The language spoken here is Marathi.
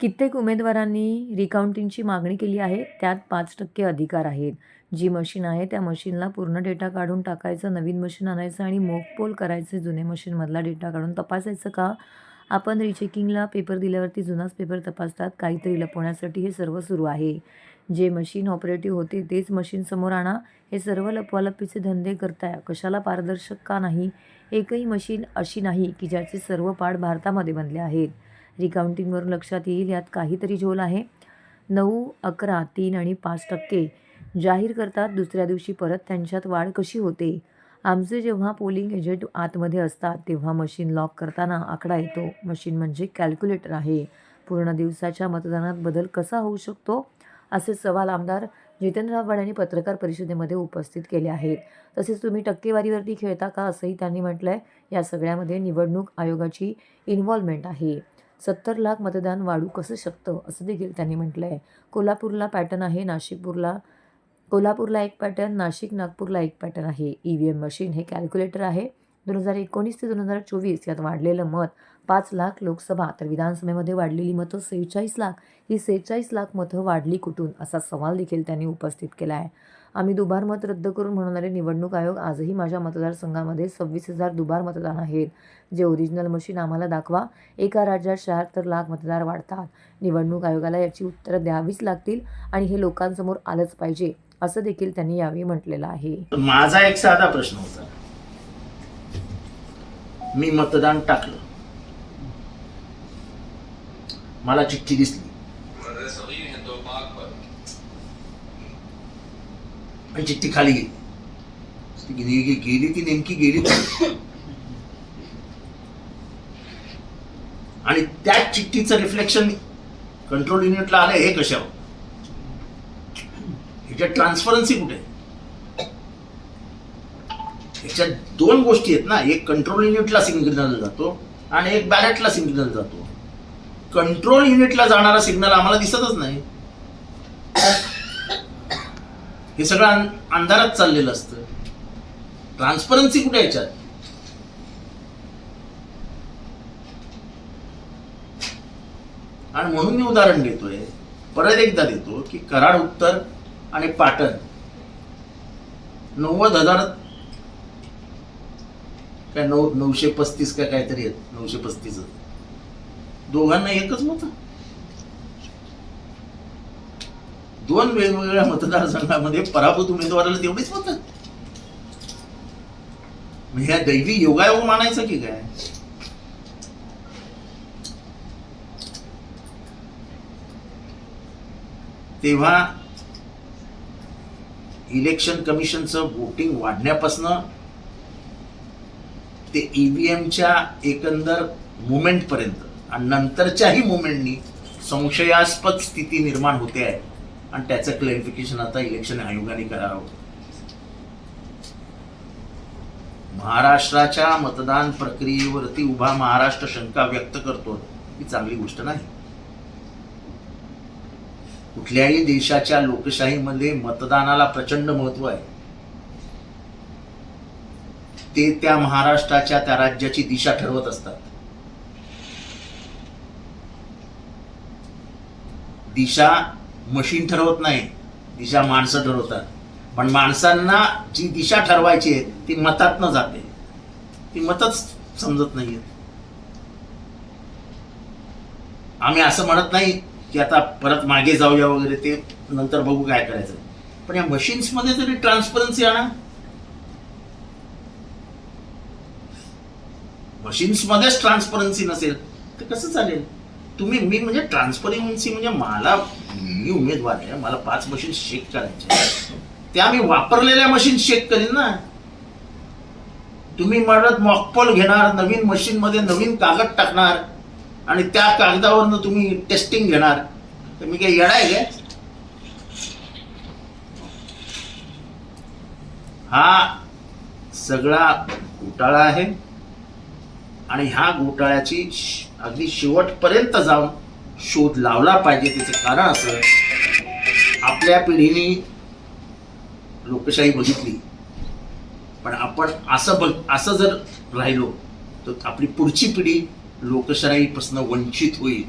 कित्येक उमेदवारांनी रिकाउंटिंगची मागणी केली आहे त्यात पाच टक्के अधिकार आहेत. जी मशीन आहे त्या मशीनला पूर्ण डेटा काढून टाकायचं नवीन मशीन आणायचं आणि मोकपोल करायचं जुने मशीनमधला डेटा काढून तपासायचं का? आपण रिचेकिंगला पेपर दिल्यावरती जुनाच पेपर तपासतात काहीतरी लपवण्यासाठी हे सर्व सुरू आहे. जे मशीन ऑपरेटिव्ह होते तेच मशीन समोर आणा. हे सर्व लपवालपीचे धंदे करताय. कशाला पारदर्शक का नाही? एकही मशीन अशी नाही की ज्याचे सर्व पाठ भारतामध्ये बनले आहेत. रिकाउंटिंगवरून लक्षात येईल यात काहीतरी झोल आहे. नऊ अकरा तीन आणि पाच टक्के. जाहीर करतात दुसऱ्या दिवशी परत त्यांच्यात वाढ कशी होते? आमचे जेव्हा पोलिंग एजंट आतमध्ये असतात तेव्हा मशीन लॉक करताना आकडा येतो. मशीन म्हणजे कॅल्क्युलेटर आहे. पूर्ण दिवसाच्या मतदानात बदल कसा होऊ शकतो? असे सवाल आमदार जितेंद्र आव्हाड यांनी पत्रकार परिषदेमध्ये उपस्थित केले आहेत. तसेच तुम्ही टक्केवारीवरती खेळता का असंही त्यांनी म्हटलं आहे या सगळ्यामध्ये निवडणूक आयोगाची इन्व्हॉल्वमेंट आहे. सत्तर लाख मतदान वाढू कसं शकतं? असं देखील त्यांनी म्हटलं आहे कोल्हापूरला पॅटर्न आहे नाशिकपूरला कोल्हापूरला एक पॅटर्न नाशिक नागपूरला एक पॅटर्न आहे. ई व्ही एम मशीन हे कॅल्क्युलेटर आहे. दोन हजार एकोणीस ते दोन हजार चोवीस यात वाढलेलं मत पाच लाख लोकसभा तर विधानसभेमध्ये वाढलेली मतं सेहेचाळीस लाख. ही सेहेचाळीस लाख मतं वाढली कुठून? असा सवाल देखील त्यांनी उपस्थित केला आहे आम्ही दुबार मत रद्द करून म्हणणारे निवडणूक आयोग आजही माझ्या मतदारसंघामध्ये सव्वीस हजार दुबार मतदान आहेत. जे ओरिजिनल मशीन आम्हाला दाखवा. एका राज्यात शहात्तर लाख मतदार वाढतात. निवडणूक आयोगाला याची उत्तरं द्यावीच लागतील आणि हे लोकांसमोर आलंच पाहिजे असं देखील त्यांनी यावेळी म्हटलेलं आहे. माझा एक साधा प्रश्न होता. मी मतदान टाकलं. मला चिठ्ठी दिसली. म्हणजे आणि चिठ्ठी खाली गेली. ती गेली गेली ती नेमकी गेली आणि त्या चिठ्ठीचं रिफ्लेक्शन कंट्रोल युनिटला आलं हे कशावर? ह्याच्यात ट्रान्सपरन्सी कुठे? आहे? ह्याच्यात दोन गोष्टी आहेत ना एक कंट्रोल युनिटला सिग्नल जातो आणि एक बॅलेटला सिग्नल जातो. कंट्रोल युनिटला जाणारा सिग्नल आम्हाला दिसतच नाही. हे सगळं अंधारात चाललेलं असतं. ट्रान्सपरन्सी कुठे याच्यात? आणि म्हणून मी उदाहरण देतोय परत एकदा देतो की कराड उत्तर आणि पाटण. नव्वद हजार काय नऊ नऊशे पस्तीस काय काहीतरी आहेत नऊशे पस्तीस दोघांना एकच मत दोन वेगवेगळ्या मतदारसंघामध्ये पराभूत उमेदवाराला तेवढीच मत. ह्या दैवी योगायोग मानायचं की काय? तेव्हा इलेक्शन कमिशनचं वोटिंग वाढण्यापासनं ते ईव्हीएमच्या एकंदर मुवमेंटपर्यंत आणि नंतरच्याही मुवमेंटनी संशयास्पद स्थिती निर्माण होते आहे. आणि त्याचं क्लॅरिफिकेशन आता इलेक्शन आयोगाने करावं. महाराष्ट्राच्या मतदान प्रक्रियेवरती उभा महाराष्ट्र शंका व्यक्त करतो ही चांगली गोष्ट नाही. कुठल्याही देशाच्या लोकशाहीमध्ये मतदानाला प्रचंड महत्त्व आहे. ते त्या महाराष्ट्राच्या त्या राज्याची दिशा ठरवत असतात. दिशा मशीन ठरवत नाही. दिशा माणसं ठरवतात. पण माणसांना जी दिशा ठरवायची आहे ती मतातनं जाते. ती मतच समजत नाहीये. आम्ही असं म्हणत नाही की आता परत मागे जाऊया वगैरे ते नंतर बघू काय करायचं. पण या मशीन्समध्ये तरी ट्रान्सपरन्सी आणा मशीन्समध्येच ट्रान्सपरन्सी नसेल तर कसं चालेल? तुम्ही मी म्हणजे ट्रान्सपरन्सी म्हणजे मला मी उमेदवार आहे. मला पाच मशीन चेक करायचे त्या मी वापरलेल्या मशीन चेक करीन ना. तुम्ही म्हणत मॉकपॉल घेणार नवीन मशीन मध्ये नवीन कागद टाकणार आणि त्या कागदावरनं तुम्ही टेस्टिंग घेणार. तर मी काय येणार आहे काय हा सगळा घोटाळा आहे. आणि ह्या घोटाळ्याची अगदी शेवटपर्यंत जाऊन शोध लावला पाहिजे त्याचं कारण असं आपल्या पिढीने लोकशाही बघितली. पण आपण असं बघ असं जर राहिलो तर आपली पुढची पिढी लोकशाहीपासून वंचित होईल.